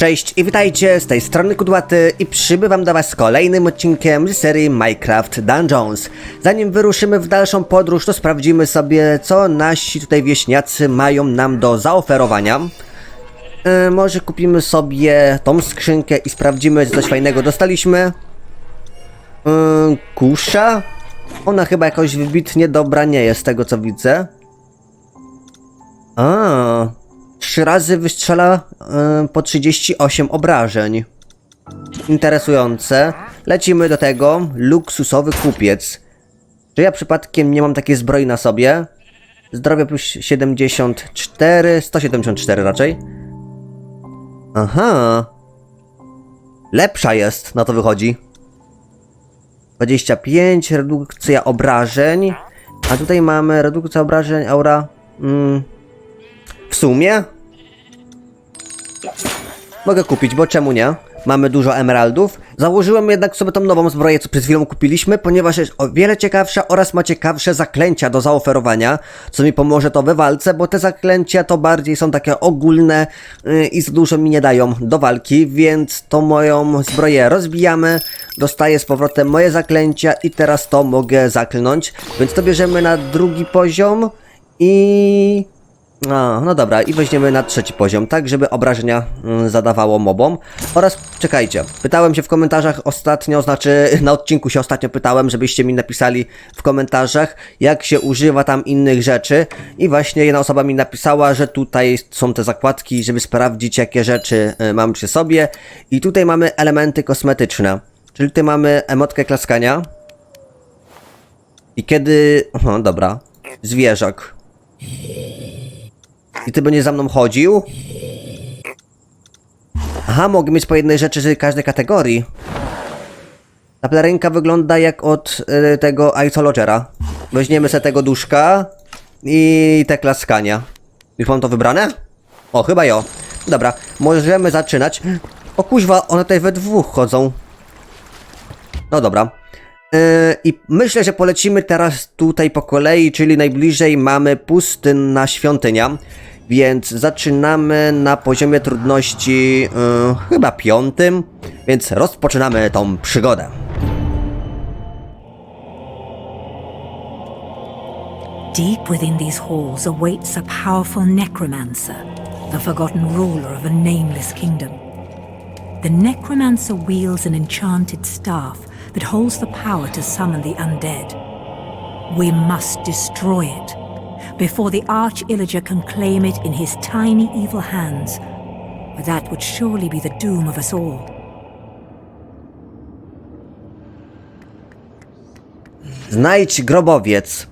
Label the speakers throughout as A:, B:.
A: Cześć i witajcie, z tej strony Kudłaty i przybywam do was z kolejnym odcinkiem z serii Minecraft Dungeons. Zanim wyruszymy w dalszą podróż, to sprawdzimy sobie, co nasi tutaj wieśniacy mają nam do zaoferowania. E, może kupimy sobie tą skrzynkę i sprawdzimy, czy coś fajnego dostaliśmy. E, kusza? Ona chyba jakoś wybitnie dobra nie jest, z tego co widzę. A, trzy razy wystrzela y, po 38 obrażeń. Interesujące. Lecimy do tego. Luksusowy kupiec. Czy ja przypadkiem nie mam takiej zbroi na sobie? Zdrowie plus 74, 174 raczej. Aha. Lepsza jest, na to wychodzi. 25, redukcja obrażeń. A tutaj mamy redukcja obrażeń, aura. Mm, w sumie mogę kupić, bo czemu nie? Mamy dużo emeraldów. Założyłem jednak sobie tą nową zbroję, co przed chwilą kupiliśmy, ponieważ jest o wiele ciekawsza oraz ma ciekawsze zaklęcia do zaoferowania, co mi pomoże to we walce, bo te zaklęcia to bardziej są takie ogólne yy, i za dużo mi nie dają do walki, więc to moją zbroję rozbijamy, dostaję z powrotem moje zaklęcia i teraz to mogę zaklnąć, więc to bierzemy na drugi poziom i a, no dobra, i weźmiemy na trzeci poziom, tak żeby obrażenia mm, zadawało mobom. Oraz, czekajcie, pytałem się w komentarzach ostatnio, znaczy na odcinku się ostatnio pytałem, żebyście mi napisali w komentarzach, jak się używa tam innych rzeczy. I właśnie jedna osoba mi napisała, że tutaj są te zakładki, żeby sprawdzić, jakie rzeczy y, mam przy sobie. I tutaj mamy elementy kosmetyczne. Czyli tutaj mamy emotkę klaskania. I kiedy... Aha, dobra. Zwierzak. I ty będziesz za mną chodził? Aha, mogę mieć po jednej rzeczy z każdej kategorii. Ta pelerynka wygląda jak od y, tego Isologera. Weźmiemy sobie tego duszka i te klaskania. Już mam to wybrane? O, chyba jo. Dobra, możemy zaczynać. O kuźwa, one tutaj we dwóch chodzą. No dobra. Yy, I myślę, że polecimy teraz tutaj po kolei, czyli najbliżej mamy pustynna świątynia. Więc zaczynamy na poziomie trudności yy, chyba piątym, więc rozpoczynamy tą przygodę.
B: Deep within these halls awaits a powerful necromancer, the forgotten ruler of a nameless kingdom. The necromancer wields an enchanted staff that holds the power to summon the undead. We must destroy it before the Arch Illager can claim it in his tiny evil hands, for that would surely be the doom of us all.
A: Znajdź grobowiec.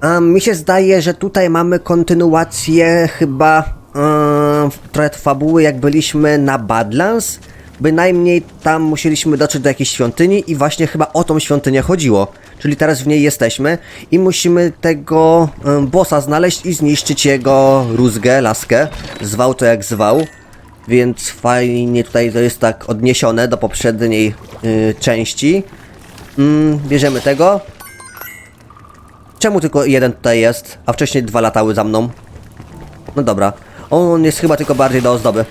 A: A mi się zdaje, że tutaj mamy kontynuację chyba yy, trochę fabuły, jak byliśmy na Badlands. Bynajmniej tam musieliśmy dotrzeć do jakiejś świątyni i właśnie chyba o tą świątynię chodziło. Czyli teraz w niej jesteśmy i musimy tego bossa znaleźć i zniszczyć jego rózgę, laskę. Zwał to jak zwał. Więc fajnie tutaj to jest tak odniesione do poprzedniej yy, części. Mm, bierzemy tego. Czemu tylko jeden tutaj jest, a wcześniej dwa latały za mną? No dobra. On jest chyba tylko bardziej do ozdoby.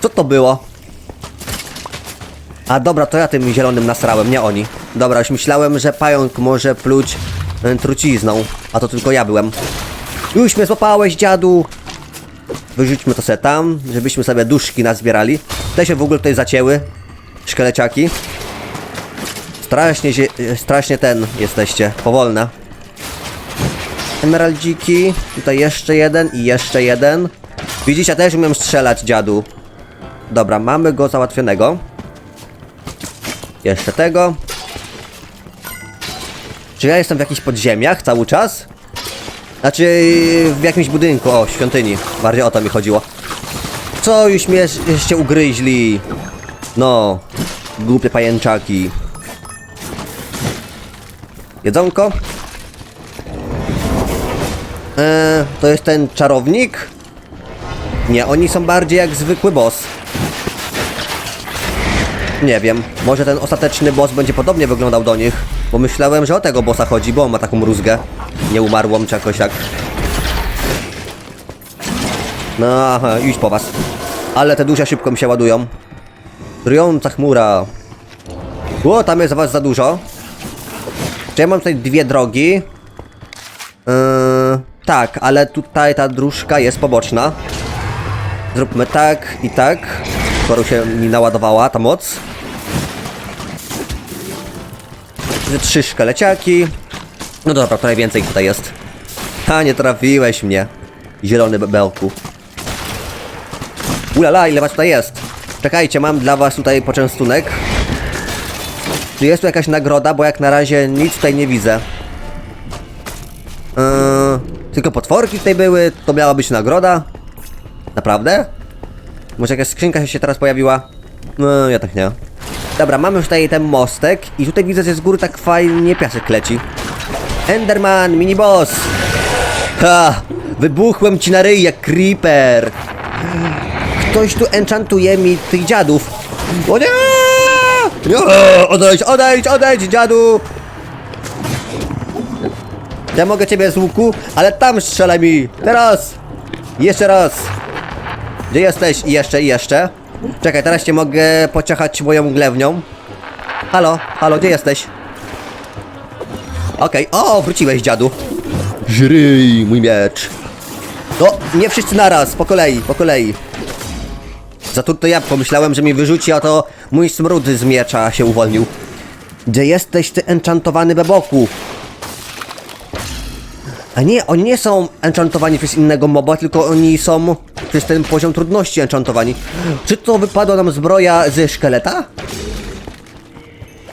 A: Co to było? A dobra, to ja tym zielonym nasrałem, nie oni. Dobra, już myślałem, że pająk może pluć y, trucizną, a to tylko ja byłem. Już mnie złapałeś, dziadu! Wyrzućmy to sobie tam, żebyśmy sobie duszki nazbierali. Te się w ogóle tutaj zacięły. Szkeleciaki. Strasznie, się, strasznie ten jesteście, powolne. Emeraldziki, tutaj jeszcze jeden i jeszcze jeden. Widzicie, ja też umiem strzelać, dziadu. Dobra, mamy go załatwionego. Jeszcze tego. Czy ja jestem w jakichś podziemiach cały czas? Znaczy, w jakimś budynku, o, świątyni. Bardziej o to mi chodziło. Co już mnie jeszcze ugryźli? No, głupie pajęczaki. Jedzonko. Eee, to jest ten czarownik? Nie, oni są bardziej jak zwykły boss. Nie wiem, może ten ostateczny boss będzie podobnie wyglądał do nich. Bo myślałem, że o tego bossa chodzi, bo on ma taką rózgę. Nie umarłą czy jakoś tak. No, iść po was. Ale te duże szybko mi się ładują. Trująca chmura. O, tam jest was za dużo. Czy ja mam tutaj dwie drogi? Yy, tak, ale tutaj ta dróżka jest poboczna. Zróbmy tak i tak. Skoro się mi naładowała ta moc. Trzy szkaleciaki. No dobra, trochę więcej tutaj jest. Ha, nie trafiłeś mnie. Zielony bebełku. Ulala, ile was tutaj jest? Czekajcie, mam dla was tutaj poczęstunek. Czy jest tu jakaś nagroda? Bo jak na razie nic tutaj nie widzę. Eee, tylko potworki tutaj były, to miała być nagroda. Naprawdę? Może jakaś skrzynka się teraz pojawiła? No, ja tak nie. Dobra, mamy już tutaj ten mostek i tutaj widzę, że z góry tak fajnie piasek leci. Enderman, miniboss! Ha! Wybuchłem ci na ryj jak creeper! Ktoś tu enchantuje mi tych dziadów. O nie! nie! Odejdź, odejdź, odejdź, dziadu! Ja mogę ciebie z łuku, ale tam strzelaj mi! Teraz! Jeszcze raz! Gdzie jesteś? I jeszcze, i jeszcze. Czekaj, teraz cię mogę pociachać moją glewnią. Halo, halo, gdzie jesteś? Okej, o, wróciłeś, dziadu. Żryj, mój miecz. No, nie wszyscy naraz, po kolei, po kolei. Zatrute jabłko, myślałem, że mi wyrzuci, a to mój smród z miecza się uwolnił. Gdzie jesteś, ty enchantowany beboku? A nie, oni nie są enchantowani przez innego moba, tylko oni są przez ten poziom trudności enchantowani. Czy to wypadła nam zbroja ze szkieleta?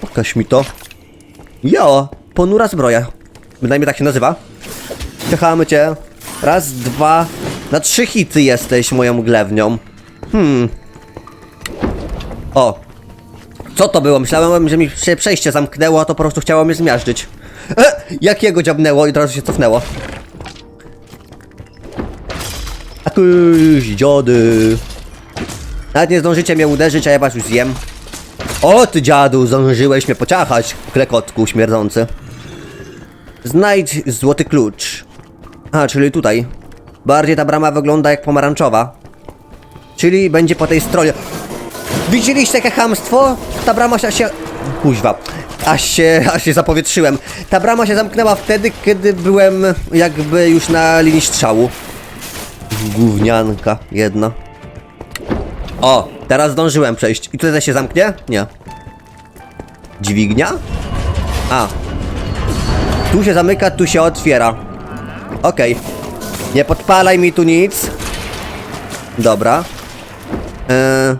A: Pokaż mi to. Jo, ponura zbroja. Bynajmniej tak się nazywa. Czekamy cię. Raz, dwa, na trzy hity jesteś moją glewnią. Hmm. O. Co to było? Myślałem, że mi się przejście zamknęło, a to po prostu chciało mnie zmiażdżyć. E, jakiego dziabnęło i od razu się cofnęło. Jakieś dziady. Nawet nie zdążycie mnie uderzyć, a ja was już zjem. O ty dziadu, zdążyłeś mnie pociachać, klekotku śmierdzący. Znajdź złoty klucz. A, czyli tutaj. Bardziej ta brama wygląda jak pomarańczowa. Czyli będzie po tej stronie. Widzieliście jakie chamstwo? Ta brama się... się... Kuźwa. Aż się, aż się zapowietrzyłem. Ta brama się zamknęła wtedy, kiedy byłem jakby już na linii strzału. Gównianka jedna. O, teraz zdążyłem przejść. I tutaj się zamknie? Nie. Dźwignia? A. Tu się zamyka, tu się otwiera. Okej. Nie podpalaj mi tu nic. Dobra. Eee,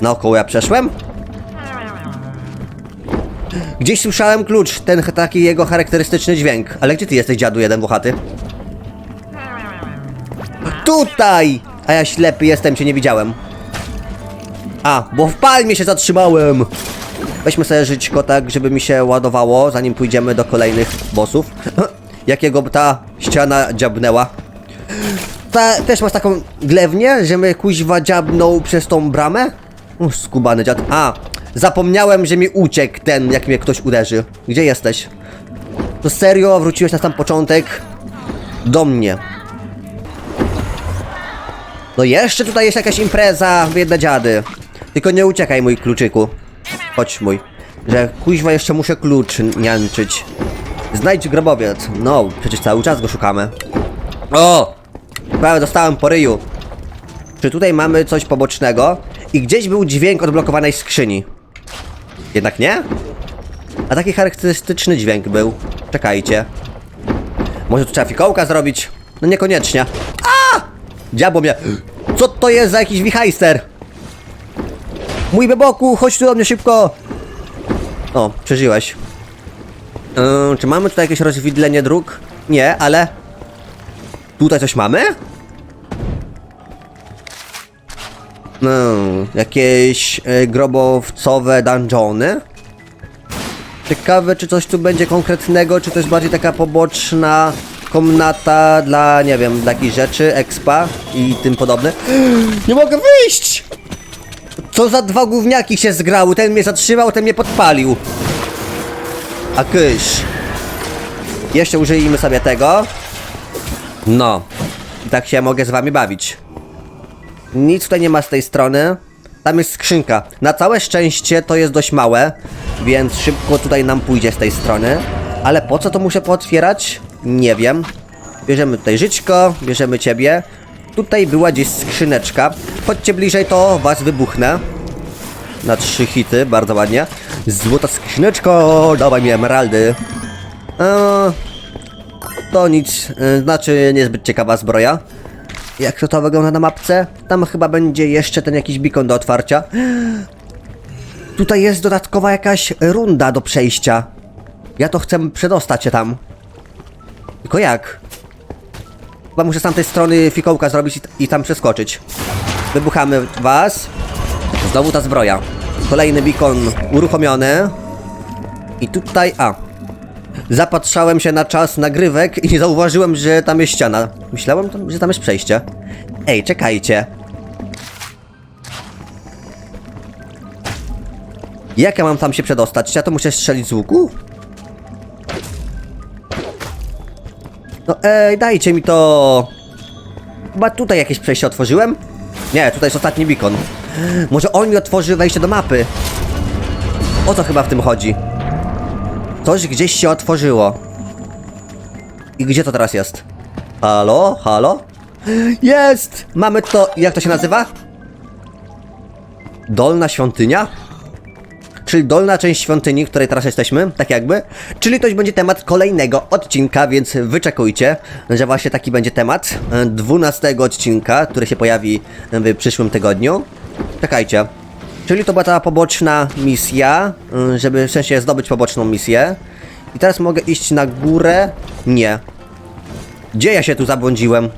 A: naokoło ja przeszłem? Gdzieś słyszałem klucz, ten taki jego charakterystyczny dźwięk. Ale gdzie ty jesteś, dziadu jeden włochaty? Tutaj! A ja ślepy jestem, cię nie widziałem. A, bo w palmie się zatrzymałem! Weźmy sobie żyćko tak, żeby mi się ładowało, zanim pójdziemy do kolejnych bossów. Jakiego ta ściana dziabnęła. Ta, też masz taką glewnię, że mnie kuźwa dziabnął przez tą bramę? U, skubany dziad. A, zapomniałem, że mi uciekł ten, jak mnie ktoś uderzy. Gdzie jesteś? To serio, wróciłeś na sam początek? Do mnie. No jeszcze tutaj jest jakaś impreza, biedne dziady. Tylko nie uciekaj, mój kluczyku. Chodź mój. Że kuźwa jeszcze muszę klucz nianczyć. Znajdź grobowiec. No, przecież cały czas go szukamy. O! Prawie dostałem po ryju. Czy tutaj mamy coś pobocznego? I gdzieś był dźwięk odblokowanej skrzyni. Jednak nie? A taki charakterystyczny dźwięk był. Czekajcie. Może tu trzeba fikołka zrobić? No niekoniecznie. A! Diabło mnie. Co to jest za jakiś wichajster? Mój beboku, chodź tu do mnie szybko. O, przeżyłeś. Yy, czy mamy tutaj jakieś rozwidlenie dróg? Nie, ale... Tutaj coś mamy? No, jakieś y, grobowcowe dungeony? Ciekawe, czy coś tu będzie konkretnego, czy to jest bardziej taka poboczna komnata dla, nie wiem, dla rzeczy, expa i tym podobne. Nie mogę wyjść! Co za dwa gówniaki się zgrały, ten mnie zatrzymał, ten mnie podpalił. A kysz. Jeszcze użyjmy sobie tego. No. I tak się mogę z wami bawić. Nic tutaj nie ma z tej strony. Tam jest skrzynka. Na całe szczęście to jest dość małe, więc szybko tutaj nam pójdzie z tej strony. Ale po co to muszę pootwierać? Nie wiem. Bierzemy tutaj żyćko, bierzemy ciebie. Tutaj była gdzieś skrzyneczka. Chodźcie bliżej, to was wybuchnę. Na trzy hity, bardzo ładnie. Złota skrzyneczko, dawaj mi emeraldy. Eee, to nic, e, znaczy niezbyt ciekawa zbroja. Jak to, to wygląda na mapce? Tam chyba będzie jeszcze ten jakiś beacon do otwarcia. Tutaj jest dodatkowa jakaś runda do przejścia. Ja to chcę przedostać się tam. Tylko jak? Chyba muszę z tamtej strony fikołka zrobić i, i tam przeskoczyć. Wybuchamy was. Znowu ta zbroja. Kolejny beacon uruchomiony. I tutaj... A. Zapatrzałem się na czas nagrywek i nie zauważyłem, że tam jest ściana. Myślałem, że tam jest przejście. Ej, czekajcie. Jak ja mam tam się przedostać? Ja to muszę strzelić z łuku? No ej, dajcie mi to... Chyba tutaj jakieś przejście otworzyłem? Nie, tutaj jest ostatni beacon. Może on mi otworzy wejście do mapy. O co chyba w tym chodzi? Coś gdzieś się otworzyło. I gdzie to teraz jest? Halo? Halo? Jest! Mamy to... Jak to się nazywa? Dolna świątynia? Czyli dolna część świątyni, w której teraz jesteśmy, tak jakby. Czyli to już będzie temat kolejnego odcinka, więc wyczekujcie, że właśnie taki będzie temat. e, 12 odcinka, który się pojawi w przyszłym tygodniu. Czekajcie. Czyli to była ta poboczna misja, y, żeby w sensie zdobyć poboczną misję. I teraz mogę iść na górę? Nie. Gdzie ja się tu zabłądziłem?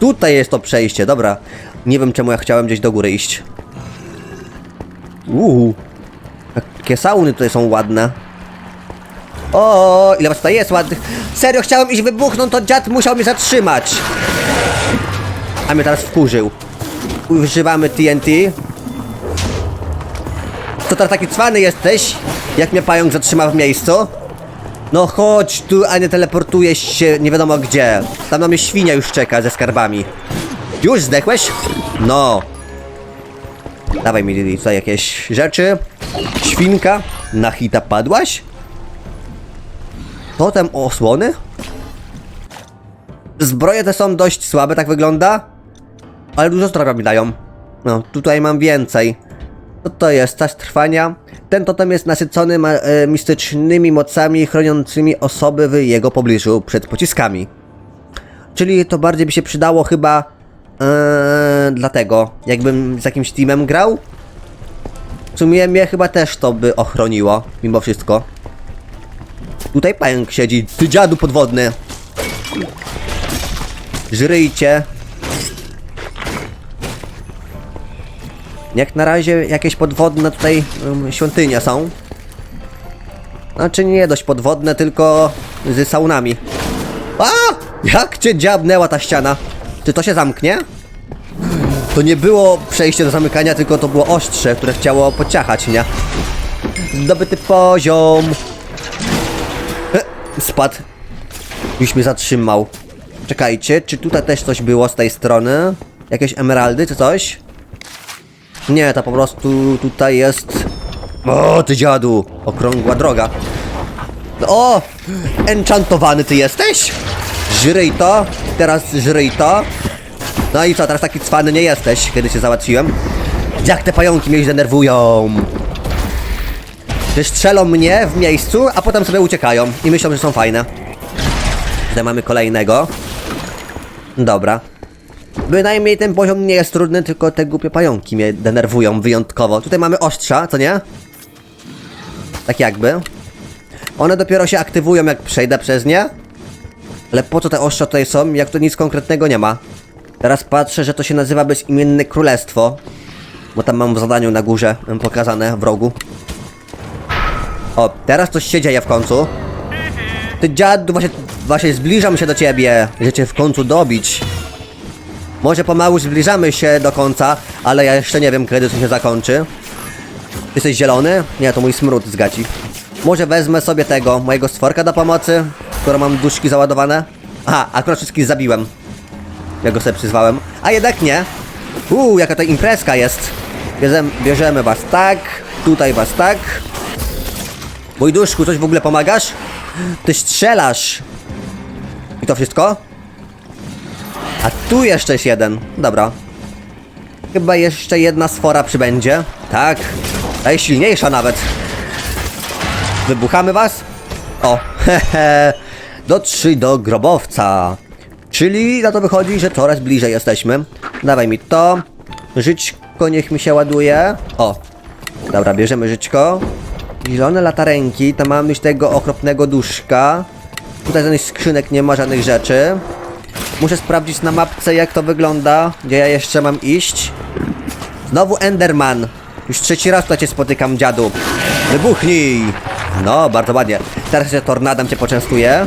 A: Tutaj jest to przejście, dobra. Nie wiem czemu ja chciałem gdzieś do góry iść. Uuu. Jakie sauny tutaj są ładne. O, ile was tutaj jest ładnych. Serio, chciałem iść wybuchnąć, to dziad musiał mnie zatrzymać. A mnie teraz wkurzył. Używamy TNT. To teraz taki cwany jesteś? Jak mnie pająk zatrzyma w miejscu? No chodź tu, a nie teleportujesz się nie wiadomo gdzie. Tam na mnie świnia już czeka ze skarbami. Już zdechłeś? No. Dawaj mi Lili, tutaj jakieś rzeczy. Świnka. Na hita padłaś? Totem osłony? Zbroje te są dość słabe, tak wygląda. Ale dużo zdrowia mi dają. No, tutaj mam więcej. To jest? Czas trwania. Ten totem jest nasycony e, mistycznymi mocami chroniącymi osoby w jego pobliżu przed pociskami. Czyli to bardziej by się przydało chyba e, dlatego, jakbym z jakimś teamem grał. W sumie mnie chyba też to by ochroniło, mimo wszystko. Tutaj pająk siedzi, ty dziadu podwodny. Żryjcie. Jak na razie jakieś podwodne tutaj um, świątynie są. Znaczy nie dość podwodne, tylko z saunami. A! Jak cię dziabnęła ta ściana? Czy to się zamknie? To nie było przejście do zamykania, tylko to było ostrze, które chciało pociachać mnie. Zdobyty poziom. E, Spadł. Już mnie zatrzymał. Czekajcie, czy tutaj też coś było z tej strony? Jakieś emeraldy czy coś? Nie, to po prostu tutaj jest... O, ty dziadu! Okrągła droga. O! Enchantowany ty jesteś? Żryj to, teraz żryj to. No i co, teraz taki cwany nie jesteś, kiedy się załatwiłem? Jak te pająki mnie denerwują! Że strzelą mnie w miejscu, a potem sobie uciekają i myślą, że są fajne. Tutaj mamy kolejnego. Dobra. Bynajmniej ten poziom nie jest trudny, tylko te głupie pająki mnie denerwują wyjątkowo. Tutaj mamy ostrza, co nie? Tak jakby. One dopiero się aktywują, jak przejdę przez nie. Ale po co te ostrza tutaj są, jak to nic konkretnego nie ma? Teraz patrzę, że to się nazywa bezimienne królestwo. Bo tam mam w zadaniu na górze pokazane w rogu. O, teraz coś się dzieje w końcu. Ty dziadu, właśnie, właśnie zbliżam się do ciebie, że cię w końcu dobić. Może pomału zbliżamy się do końca, ale ja jeszcze nie wiem, kiedy to się zakończy. Jesteś zielony? Nie, to mój smród z gaci. Może wezmę sobie tego, mojego stworka do pomocy, skoro mam duszki załadowane. Aha, akurat wszystkich zabiłem. Ja go sobie przyzwałem. A jednak nie. Uuu, jaka to imprezka jest. Bierzemy, bierzemy was tak, tutaj was tak. Mój duszku, coś w ogóle pomagasz? Ty strzelasz. I to wszystko? A tu jeszcze jest jeden. Dobra. Chyba jeszcze jedna sfora przybędzie. Tak. Najsilniejsza nawet. Wybuchamy was? O, hehe. Dotrzyj do grobowca. Czyli na to wychodzi, że coraz bliżej jesteśmy. Dawaj mi to. Żyćko niech mi się ładuje. O. Dobra, bierzemy żyćko. Zielone latarenki, tam mamy już tego okropnego duszka. Tutaj żadnych skrzynek nie ma, żadnych rzeczy. Muszę sprawdzić na mapce jak to wygląda, gdzie ja jeszcze mam iść. Znowu Enderman. Już trzeci raz tutaj cię spotykam, dziadu. Wybuchnij! No, bardzo ładnie. Teraz się tornadem cię poczęstuję.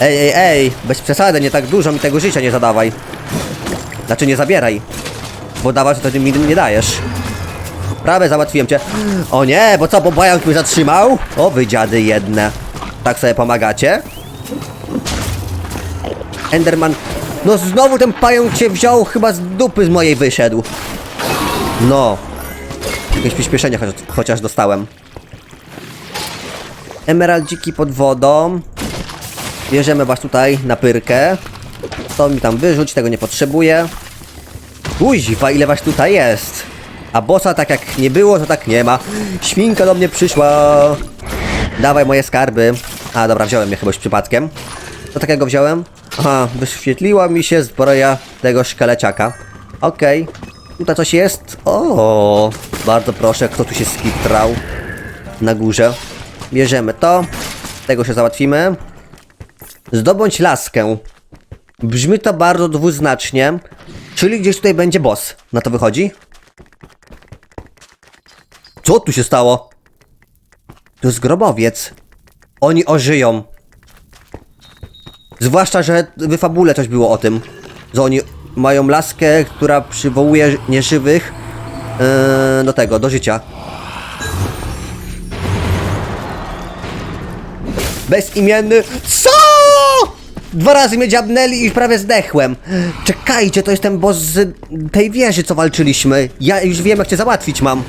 A: Ej, ej, ej, bez przesady, nie tak dużo mi tego życia nie zadawaj. Znaczy nie zabieraj. Bo dawać to mi nie dajesz. Prawie załatwiłem cię. O nie, bo co, bo pająk mnie zatrzymał? O wy dziady jedne. Tak sobie pomagacie? Enderman. No znowu ten pająk cię wziął, chyba z dupy z mojej wyszedł. No. Jakieś przyspieszenie chociaż, chociaż dostałem. Emeraldziki pod wodą. Bierzemy was tutaj na pyrkę. To mi tam wyrzuć, tego nie potrzebuję. Kuźwa, ile was tutaj jest? A bossa tak jak nie było, to tak nie ma. Świnka do mnie przyszła. Dawaj moje skarby. A dobra, wziąłem je chyba już przypadkiem. Co takiego wziąłem? Aha, wyświetliła mi się zbroja tego szkaleciaka. Okej. Tutaj coś jest? O, bardzo proszę, kto tu się skitrał? Na górze. Bierzemy to. Tego się załatwimy. Zdobądź laskę. Brzmi to bardzo dwuznacznie. Czyli gdzieś tutaj będzie boss. Na to wychodzi? Co tu się stało? To jest grobowiec. Oni ożyją. Zwłaszcza, że w fabule coś było o tym. Że oni mają laskę, która przywołuje nieżywych yy, do tego, do życia. Bezimienny. Co? Dwa razy mnie dziabnęli i prawie zdechłem. Czekajcie, to jest ten boss z tej wieży, co walczyliśmy. Ja już wiem, jak cię załatwić mam.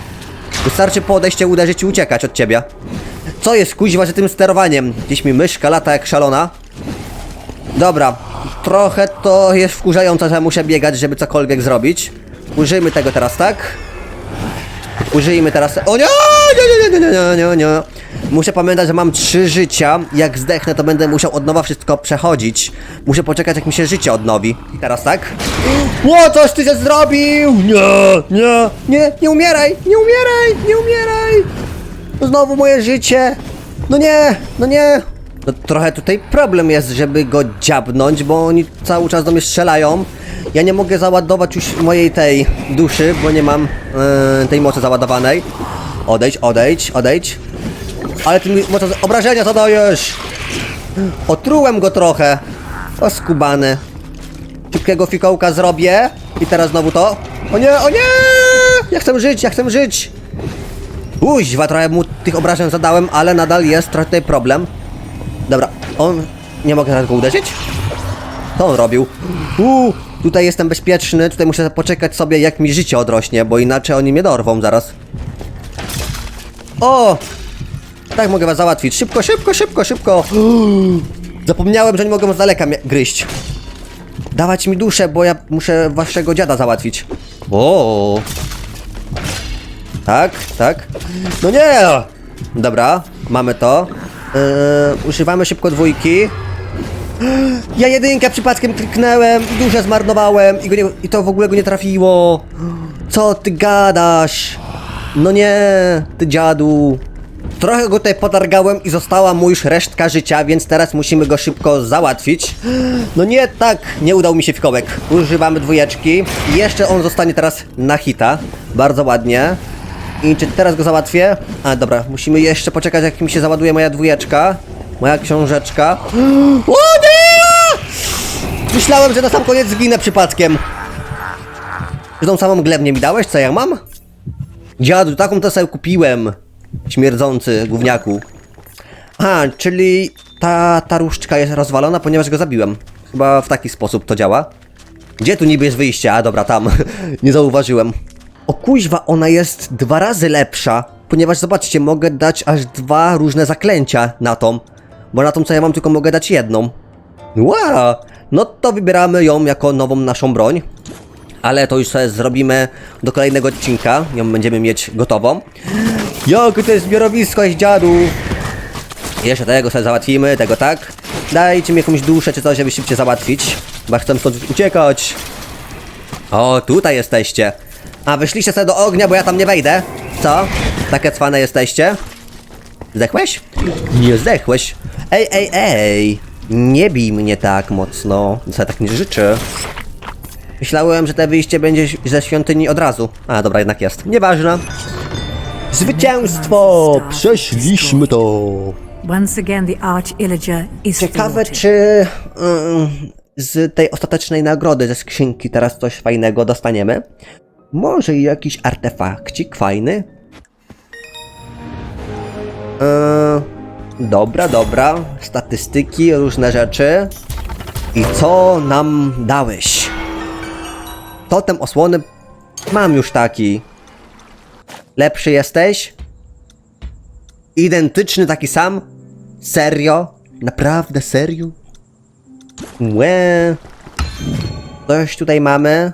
A: Wystarczy podejść, cię uderzyć i uciekać od ciebie. Co jest kuźwa z tym sterowaniem? Gdzieś mi myszka lata jak szalona. Dobra, trochę to jest wkurzające, że muszę biegać, żeby cokolwiek zrobić. Użyjmy tego teraz, tak? Użyjmy teraz... O nie! Nie, nie, nie, nie, nie, nie, nie. Muszę pamiętać, że mam trzy życia. Jak zdechnę, to będę musiał od nowa wszystko przechodzić. Muszę poczekać, jak mi się życie odnowi. I teraz tak? Ło, coś ty się zrobił! Nie, nie, nie, nie umieraj! Nie umieraj! Nie umieraj! Znowu moje życie! No nie, no nie! No trochę tutaj problem jest, żeby go dziabnąć, bo oni cały czas do mnie strzelają. Ja nie mogę załadować już mojej tej duszy, bo nie mam e, tej mocy załadowanej. Odejdź, odejdź, odejdź. Ale ty mi moc obrażenia zadajesz! Otrułem go trochę. O skubany. Szybkiego fikołka zrobię. I teraz znowu to. O nie, o nie! Ja chcę żyć, ja chcę żyć! Uźwa, trochę mu tych obrażeń zadałem, ale nadal jest trochę tutaj problem. Dobra, on... Nie mogę teraz go uderzyć? Co on robił? Uuu, tutaj jestem bezpieczny, tutaj muszę poczekać sobie jak mi życie odrośnie, bo inaczej oni mnie dorwą zaraz. O! Tak mogę was załatwić. Szybko, szybko, szybko, szybko! Zapomniałem, że nie mogę z daleka gryźć. Dawać mi duszę, bo ja muszę waszego dziada załatwić. O! Tak, tak. No nie! Dobra, mamy to. Yy, używamy szybko dwójki. Ja jedynkę przypadkiem kliknąłem i duszę zmarnowałem i, nie, i to w ogóle go nie trafiło. Co ty gadasz? No nie, ty dziadu. Trochę go tutaj potargałem i została mu już resztka życia, więc teraz musimy go szybko załatwić. No nie, tak, nie udał mi się fikołek. Używamy dwójeczki. Jeszcze on zostanie teraz na hita. Bardzo ładnie. I czy teraz go załatwię? A dobra, musimy jeszcze poczekać jak mi się załaduje moja dwójeczka. Moja książeczka. O nie! Myślałem, że na sam koniec zginę przypadkiem. Czy tą samą glewnię mi dałeś, co ja mam? Dziadu, taką to sobie kupiłem. Śmierdzący gówniaku. A, czyli ta, ta różdżka jest rozwalona, ponieważ go zabiłem. Chyba w taki sposób to działa. Gdzie tu niby jest wyjście? A dobra, tam. Nie zauważyłem. O kuźwa, ona jest dwa razy lepsza. Ponieważ zobaczcie, mogę dać aż dwa różne zaklęcia na tą. Bo na tą co ja mam tylko mogę dać jedną. Wow! No to wybieramy ją jako nową naszą broń. Ale to już sobie zrobimy do kolejnego odcinka. Ją będziemy mieć gotową. Jakie to jest zbiorowisko, jest dziadu! Jeszcze tego sobie załatwimy, tego tak. Dajcie mi jakąś duszę czy coś, żeby szybciej załatwić. Ja chcę stąd uciekać. O, tutaj jesteście. A, wyszliście sobie do ognia, bo ja tam nie wejdę. Co? Takie cwane jesteście? Zdechłeś? Nie zdechłeś. Ej, ej, ej. Nie bij mnie tak mocno. Co tak nie życzę. Myślałem, że te wyjście będzie ze świątyni od razu. A, dobra, jednak jest. Nieważne. Zwycięstwo! Przeszliśmy to! Ciekawe, czy ym, z tej ostatecznej nagrody ze skrzynki teraz coś fajnego dostaniemy? Może i jakiś artefakcik fajny? Yy, dobra, dobra. Statystyki, różne rzeczy. I co nam dałeś? Totem osłony mam już taki. Lepszy jesteś? Identyczny taki sam? Serio? Naprawdę serio? Łe. Coś tutaj mamy?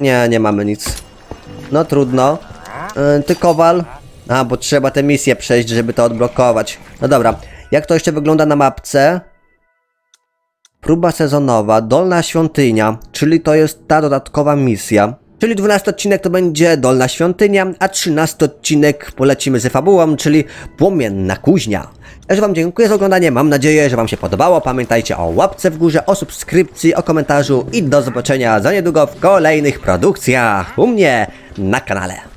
A: Nie, nie mamy nic. No trudno. Yy, ty kowal? A, bo trzeba tę misję przejść, żeby to odblokować. No dobra. Jak to jeszcze wygląda na mapce? Próba sezonowa, Dolna Świątynia, czyli to jest ta dodatkowa misja. Czyli 12 odcinek to będzie Dolna Świątynia, a 13 odcinek polecimy z fabułą, czyli Płomienna Kuźnia. Także Wam dziękuję za oglądanie, mam nadzieję, że Wam się podobało. Pamiętajcie o łapce w górze, o subskrypcji, o komentarzu i do zobaczenia za niedługo w kolejnych produkcjach u mnie na kanale.